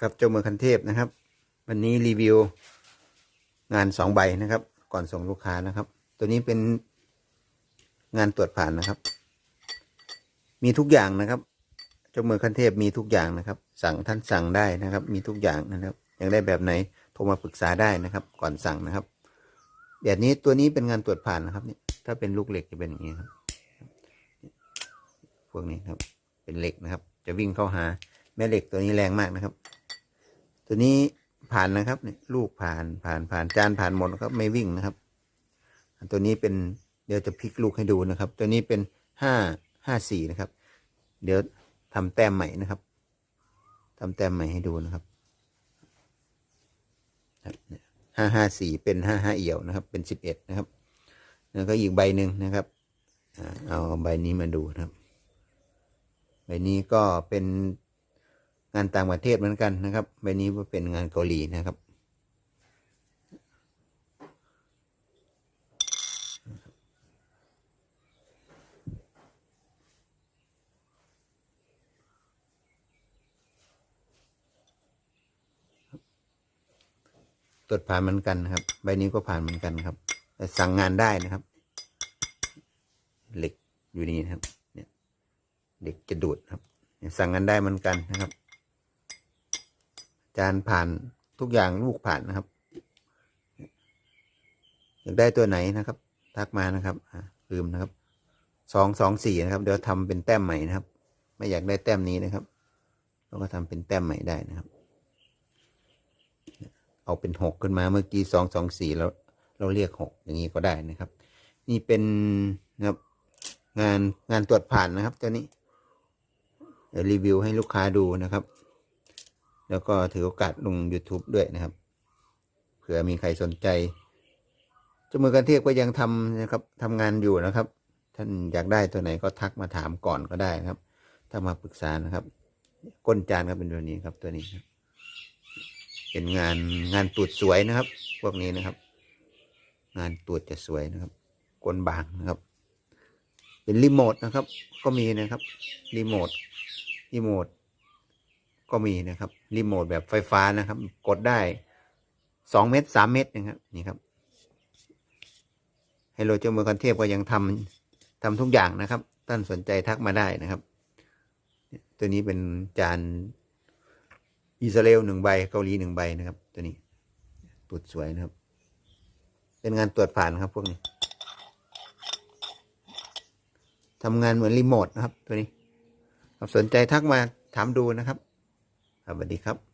ครับเจ้าเมืองคันเทพนะครับ วันนี้รีวิวงานสองใบนะครับ ก่อนส่งลูกค้านะครับ ตัวนี้เป็นงานตรวจผ่านนะครับ มีทุกอย่างนะครับ เจ้าเมืองคันเทพมีทุกอย่างนะครับ สั่งท่านสั่งได้นะครับ มีทุกอย่างนะครับอยากได้แบบไหนโทรมาปรึกษาได้นะครับ ก่อนสั่งนะครับ แบบนี้ตัวนี้เป็นงานตรวจผ่านนะครับนี่ถ้าเป็นลูกเหล็กจะเป็นอย่างนี้ครับ พวกนี้ครับ เป็นเหล็กนะครับ จะวิ่งเข้าหาแม่เหล็กตัวนี้แรงมากนะครับ ตัวนี้ผ่านนะครับเนี่ยลูกผ่านผ่านผ่านจานผ่านหมดครับไม่วิ่งนะครับ ตัวนี้เป็นเดี๋ยวจะพลิกลูกให้ดูนะครับ ตัวนี้เป็นห้าห้าสี่นะครับ เดี๋ยวทำแต้มใหม่นะครับทำแต้มใหม่ให้ดูนะครับห้าห้าสี่เป็นห้าห้าเอี่ยวนะครับ เป็นสิบเอ็ดนะครับ แล้วก็อีกใบหนึ่งนะครับเอาใบนี้มาดูนะครับ ใบนี้ก็เป็นานต่างประเทศเหมือนกันนะครับ ใบนี้เป็นงานเกาหลีนะครับ ตรวจผ่านเหมือนกันนะครับ ใบนี้ก็ผ่านเหมือนกันครับ แต่สั่งงานได้นะครับ เหล็กอยู่นี่นะครับ เนี่ยเด็กจะดูดครับสั่งกันได้เหมือนกันนะครับ จานผ่านทุกอย่างลูกผ่านนะครับ อยากได้ตัวไหนนะครับ ทักมานะครับลืมนะครับสองสองสี่นะครับ เดี๋ยวทำเป็นแต้มใหม่นะครับ ไม่อยากได้แต้มนี้นะครับเราก็ทำเป็นแต้มใหม่ได้นะครับ เอาเป็นหกขึ้นมาเมื่อกี้สองสองสี่แล้วเราเรียกหกอย่างนี้ก็ได้นะครับ นี่เป็นนะครับงานงานตรวจผ่านนะครับตัวนี้เดี๋ยวรีวิวให้ลูกค้าดูนะครับ แล้วก็ถือโอกาสลง YouTube ด้วยนะครับ เผื่อมีใครสนใจจมือกันเทพก็ยังทำนะครับทำงานอยู่นะครับ ท่านอยากได้ตัวไหนก็ทักมาถามก่อนก็ได้นะครับ ถ้ามาปรึกษานะครับ ก้นจานก็เป็นตัวนี้ครับตัวนี้ครับเป็นงานงานตูดสวยนะครับ พวกนี้นะครับ งานตูดจะสวยนะครับก้นบางนะครับ เป็นรีโมทนะครับ ก็มีนะครับรีโมทรีโมท ก็มีนะครับรีโมทแบบไฟฟ้านะครับ กดได้สองเมตรสามเมตรนะครับนี่ครับไฮโลเจามือกันเทพก็ยังทำทำทุกอย่างนะครับท่านสนใจทักมาได้นะครับ ตัวนี้เป็นจานอิสราเอลหนึ่งใบเกาหลีหนึ่งใบนะครับ ตัวนี้ตรวจสวยนะครับ เป็นงานตรวจผ่านครับ พวกนี้ทำงานเหมือนรีโมทนะครับ ตัวนี้สนใจทักมาถามดูนะครับ สวัสดีครับ